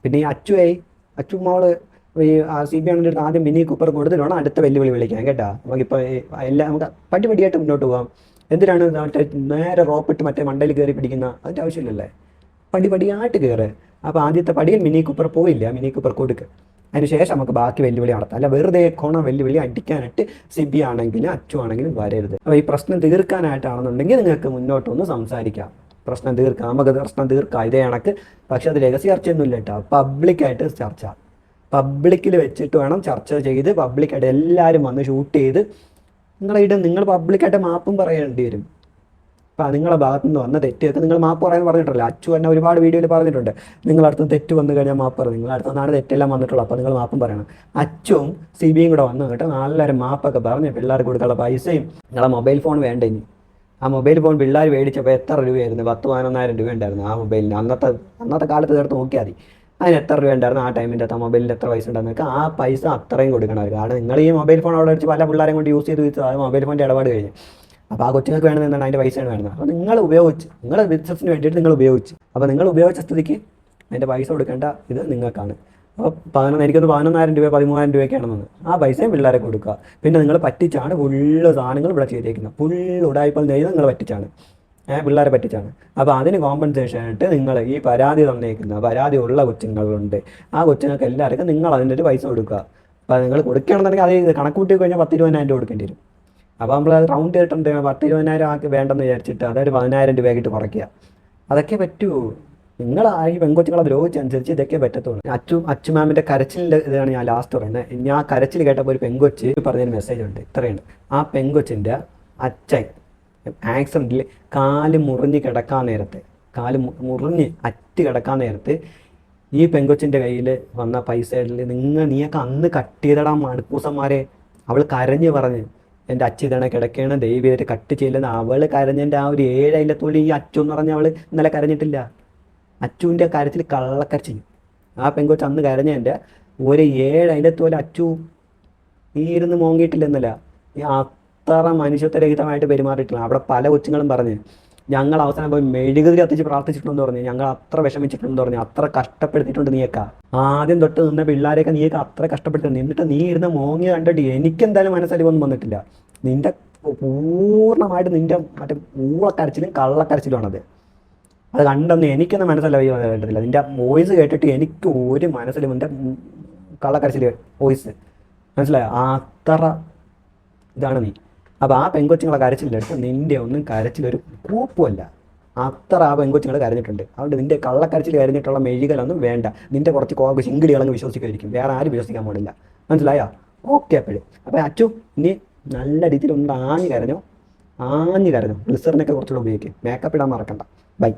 പിന്നെ ഈ അച്ചുവായി അച്ചു മോൾ ഈ സി ബി ആണെങ്കിൽ ആദ്യം മിനി കൂപ്പർ കൊടുത്തിട്ട് വേണം അടുത്ത വെല്ലുവിളി വിളിക്കാൻ കേട്ടോ. നമുക്കിപ്പോൾ എല്ലാം നമുക്ക് പടിപടിയായിട്ട് മുന്നോട്ട് പോകാം എന്തിനാണ് മറ്റേ നേരെ റോപ്പിട്ട് മറ്റേ മണ്ടയിൽ കയറി പിടിക്കുന്ന അതിന്റെ ആവശ്യമില്ലല്ലേ? പടിപടിയായിട്ട് കയറ്. അപ്പോൾ ആദ്യത്തെ പടിയിൽ മിനി കൂപ്പർ പോയില്ല. മിനി കൂപ്പർ കൊടുക്കുക അതിനുശേഷം നമുക്ക് ബാക്കി വെല്ലുവിളി നടത്താം. അല്ല വെറുതെ കോണ വെല്ലുവിളി അടിക്കാനായിട്ട് സിബി ആണെങ്കിലും അച്ചു ആണെങ്കിലും വരരുത്. അപ്പോൾ ഈ പ്രശ്നം തീർക്കാനായിട്ടാണെന്നുണ്ടെങ്കിൽ നിങ്ങൾക്ക് മുന്നോട്ടൊന്ന് സംസാരിക്കാം. പ്രശ്നം തീർക്കാം. നമുക്ക് പ്രശ്നം തീർക്കാം. ഇതേ കണക്ക്. പക്ഷെ അത് രഹസ്യ ചർച്ചയൊന്നുമില്ല കേട്ടോ. പബ്ലിക്കായിട്ട് ചർച്ച. പബ്ലിക്കിൽ വെച്ചിട്ട് വേണം ചർച്ച ചെയ്ത് പബ്ലിക്കായിട്ട് എല്ലാവരും വന്ന് ഷൂട്ട് ചെയ്ത് നിങ്ങളിടെ നിങ്ങൾ പബ്ലിക്കായിട്ട് മാപ്പും പറയേണ്ടി വരും. അപ്പം നിങ്ങളെ ഭാഗത്തു നിന്ന് വന്ന തെറ്റൊക്കെ നിങ്ങൾ മാപ്പ് പറയാൻ പറഞ്ഞിട്ടില്ല അച്ചു തന്നെ ഒരുപാട് വീഡിയോയിൽ പറഞ്ഞിട്ടുണ്ട്. നിങ്ങൾ അടുത്ത് തെറ്റ് വന്നു കഴിഞ്ഞാൽ മാപ്പ് പറയും നിങ്ങൾ അടുത്ത നാട് തെറ്റെല്ലാം വന്നിട്ടുള്ളൂ. അപ്പോൾ നിങ്ങൾ മാപ്പും പറയണം. അച്ചും സി ബിയും കൂടെ വന്നു കേട്ടോ നല്ലൊരു മാപ്പൊക്കെ പറഞ്ഞ് പിള്ളേർക്ക് കൊടുക്കാനുള്ള പൈസയും നിങ്ങളെ മൊബൈൽ ഫോൺ വേണ്ട ഇനി? ആ മൊബൈൽ ഫോൺ പിള്ളേർ മേടിച്ചപ്പോൾ എത്ര രൂപയായിരുന്നു? പത്ത് പതിനൊന്നായിരം രൂപ ഉണ്ടായിരുന്നു ആ മൊബൈലിന്. അന്നത്തെ അന്നത്തെ കാലത്ത് ചേർത്ത് നോക്കിയാൽ മതി. അതിന് എത്ര രൂപ ഉണ്ടായിരുന്നു ആ ടൈമിന്റെ ആ മൊബൈലിൽ എത്ര പൈസ ഉണ്ടായിരുന്നു? ആ പൈസ അത്രയും കൊടുക്കണം കാരണം നിങ്ങൾ ഈ മൊബൈൽ ഫോൺ അവിടെ വെച്ച് പല പിള്ളേരെയും കൊണ്ട് യൂസ് ചെയ്ത് വെച്ച് ആ മൊബൈൽ ഫോണിന്റെ ഇടപാട് കഴിഞ്ഞു. അപ്പോൾ ആ കൊച്ചുങ്ങൾക്ക് വേണമെന്ന് എന്താണ് അതിന്റെ പൈസയാണ് വേണ്ടത്. അപ്പോൾ നിങ്ങൾ ഉപയോഗിച്ച് നിങ്ങളുടെ ബിസിനസ്സിന് വേണ്ടിയിട്ട് നിങ്ങൾ ഉപയോഗിച്ച്. അപ്പോൾ നിങ്ങൾ ഉപയോഗിച്ച സ്ഥിതിക്ക് അതിന്റെ പൈസ കൊടുക്കേണ്ട ഇത് നിങ്ങൾക്കാണ്. അപ്പോൾ പതിനൊന്ന് എനിക്കൊന്ന് പതിനൊന്നായിരം രൂപ പതിമൂവായിരം രൂപയൊക്കെയാണെന്ന് ആ പൈസയും പിള്ളേരെ കൊടുക്കുക. പിന്നെ നിങ്ങൾ പറ്റിച്ചാണ് ഫുള്ള് സാധനങ്ങൾ ഇവിടെ ചെയ്തേക്കുന്നത്. ഫുള്ള് ഉടായ്പ നെയ്ത് നിങ്ങൾ പറ്റിച്ചാണ്. പിള്ളേരെ പറ്റിച്ചാണ്. അപ്പോൾ അതിന് കോമ്പൻസേഷൻ ആയിട്ട് നിങ്ങൾ ഈ പരാതി തന്നേക്കുന്ന പരാതി ഉള്ള കൊച്ചുങ്ങളുണ്ട്. ആ കൊച്ചുങ്ങൾക്ക് എല്ലാവർക്കും നിങ്ങൾ അതിന്റെ ഒരു പൈസ കൊടുക്കുക. അപ്പോൾ നിങ്ങൾ കൊടുക്കുകയാണെന്നുണ്ടെങ്കിൽ അത് കണക്ക് കൂട്ടി കഴിഞ്ഞാൽ പത്ത് ഇരുപതിനായിരം രൂപ കൊടുക്കേണ്ടി വരും. അപ്പോൾ നമ്മൾ അത് റൗണ്ട് ചെയ്തിട്ടുണ്ട് പത്ത് ഇരുപതിനായിരം ആക്കി വേണ്ടെന്ന് വിചാരിച്ചിട്ട് അതൊരു പതിനായിരം രൂപയായിട്ട് കുറയ്ക്കുക. അതൊക്കെ പറ്റൂ. നിങ്ങൾ ആ ഈ പെൺകൊച്ചുങ്ങളെ ദ്രോഹിച്ചനുസരിച്ച് ഇതൊക്കെ പറ്റത്തുള്ളൂ. അച്ചു അച്ചു മാമിന്റെ കരച്ചിലിന്റെ ഇതാണ് ഞാൻ ലാസ്റ്റ് പറയുന്നത്. ഞാൻ കരച്ചിൽ കേട്ടപ്പോൾ ഒരു പെൺകൊച്ച് പറഞ്ഞൊരു മെസ്സേജ് ഉണ്ട്. ഇത്രയുണ്ട്. ആ പെൺകൊച്ചിന്റെ അച്ഛൻ ആക്സിഡന്റിൽ കാൽ മുറിഞ്ഞ് കിടക്കാൻ നേരത്തെ കാൽ മുറിഞ്ഞ് അറ്റ് കിടക്കാൻ നേരത്ത് ഈ പെങ്കൊച്ചിന്റെ കയ്യിൽ വന്ന പൈസയിൽ നിങ്ങൾ നീയൊക്കെ അന്ന് കട്ട് ചെയ്തടാ മടുക്കൂസന്മാരെ അവൾ കരഞ്ഞ് പറഞ്ഞ് എന്റെ അച്ഛ ഇതാണ് കിടക്കുകയാണ് ദൈവം ചെയ്തിട്ട് കട്ട് ചെയ്യില്ലെന്ന് അവൾ കരഞ്ഞതിന്റെ ആ ഒരു ഏഴ് തൊഴിൽ ഈ അച്ചു എന്ന് പറഞ്ഞ അവൾ ഇന്നലെ കരഞ്ഞിട്ടില്ല. അച്ചുവിന്റെ കാര്യത്തിൽ കള്ളക്കരച്ചിൽ ആ പെങ്കൊച്ച് അന്ന് കരഞ്ഞതിന്റെ ഒരു ഏഴ് തോലെ അച്ചു നീ ഇരുന്ന് മോങ്ങിയിട്ടില്ല എന്നല്ല നീ അത്ര മനുഷ്യത്വരഹിതമായിട്ട് പെരുമാറിയിട്ടില്ല അവിടെ പല കൊച്ചുങ്ങളും പറഞ്ഞ് ഞങ്ങൾ അവസാനം പോയി മെഴുകുതിരി കത്തിച്ച് പ്രാർത്ഥിച്ചിട്ടുണ്ടെന്ന് പറഞ്ഞു ഞങ്ങൾ അത്ര വിഷമിച്ചിട്ടുണ്ടെന്ന് പറഞ്ഞു അത്ര കഷ്ടപ്പെടുത്തിയിട്ടുണ്ട് നീയൊക്കെ. ആദ്യം തൊട്ട് നിന്ന പിള്ളേരെയൊക്കെ നീയൊക്കെ അത്ര കഷ്ടപ്പെടുത്തി നിന്നിട്ട് നീ ഇരുന്ന് മോങ്ങി കണ്ടിട്ട് എനിക്കെന്തായാലും മനസ്സലിവൊന്നും വന്നിട്ടില്ല. നിന്റെ പൂർണമായിട്ട് നിന്റെ മറ്റേ ഊളക്കരച്ചിലും കള്ളക്കരച്ചിലുമാണത് അത് കണ്ടൊന്നും എനിക്കൊന്നും മനസ്സിലായി കേട്ടിട്ടില്ല നിന്റെ വോയിസ് കേട്ടിട്ട് എനിക്ക് ഒരു മനസ്സിലും നിന്റെ കള്ളക്കരച്ചിൽ വോയിസ്. മനസ്സിലായോ? അത്ര ഇതാണ് നീ. അപ്പോൾ ആ പെങ്കൊച്ചുങ്ങളെ കരച്ചിലെടുത്ത് നിന്റെ ഒന്നും കരച്ചിലൊരു കൂപ്പുമല്ല. അത്ര ആ പെങ്കൊച്ചുങ്ങൾ കരഞ്ഞിട്ടുണ്ട്. അതുകൊണ്ട് നിന്റെ കള്ളക്കരച്ചിൽ കരഞ്ഞിട്ടുള്ള മെഴുകലൊന്നും വേണ്ട. നിന്റെ കുറച്ച് കോക്ക് ചിങ്കിടികളൊന്നും വിശ്വസിക്കുമായിരിക്കും. വേറെ ആരും വിശ്വസിക്കാൻ പാടില്ല മനസ്സിലായോ? ഓക്കെ അപ്പോഴും. അപ്പോൾ അച്ചു ഇനി നല്ല രീതിയിൽ ഒന്ന് ആഞ്ഞ് കരഞ്ഞോ. ആഞ്ഞ് കരഞ്ഞോ. ഗ്ലിസറിനൊക്കെ കുറച്ചുകൂടെ ഉപയോഗിക്കും. മേക്കപ്പ് ഇടാൻ മറക്കണ്ട. ബൈ